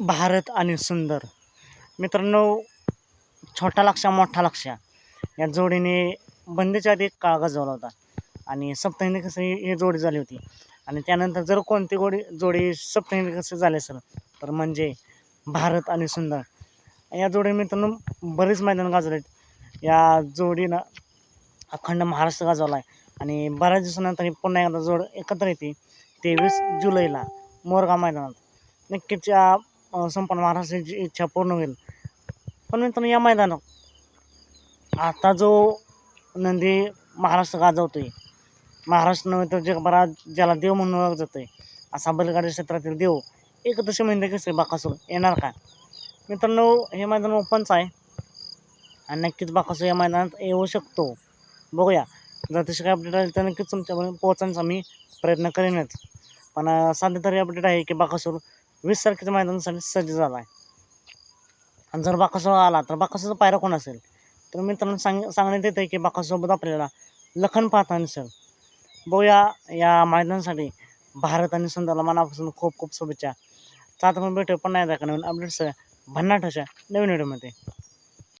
भारत आणि सुंदर. मित्रांनो छोटा लक्ष्या मोठा लक्ष्या. या जोडीने बंदीच्या आधी एक काळ गाजवला होता. आणि सप्तहिंदी कसं ही जोडी झाली होती. आणि त्यानंतर जर कोणती गोडी जोडी सप्तहिंदी कसं झाले असेल तर म्हणजे भारत आणि सुंदर. या जोडी मित्रांनो बरेच मैदान गाजवलेत. या जोडीनं अखंड महाराष्ट्र गाजवला आहे. आणि बऱ्याच दिवसानंतर ही पुन्हा एकदा जोड एकत्र येते. तेवीस जुलैला मोरगाव मैदानात. नक्कीच या संपूर्ण महाराष्ट्राची इच्छा पूर्ण होईल. पण मित्रांनो या मैदानात आता जो नंदी महाराष्ट्र गाजवतोय महाराष्ट्र नव्हे तर जगभरात ज्याला देव म्हणून ओळखलं जातोय असा बैलगाडी क्षेत्रातील देव एक दशे म्हणजे कसं बाकासूर येणार का? मित्रांनो हे मैदान ओपनच आहे. आणि नक्कीच बाकासूर या मैदानात येऊ शकतो. बघूया. जर तशी काही अपडेट आली तर नक्कीच तुमच्यापर्यंत पोहोचण्याचा मी प्रयत्न करेनच. पण अं, सध्या तरी अपडेट आहे की बाकासूर वीस तारखेच्या मैदानासाठी सज्ज झाला आहे आणि जर बाकासूर आला तर बाकासोचा पायरा कोण असेल? तर मित्रांनो सांग सांगण्यात येतं आहे की बाकासोबत आपल्याला लखन पाहता सर बघूया या मैदानासाठी भारत आणि सुंदरला मनापासून खूप खूप शुभेच्छा. तर आता आपण भेटू पण नाही दाखवा नवीन अपडेट्स भन्नाट अशा नवीन व्हिडिओमध्ये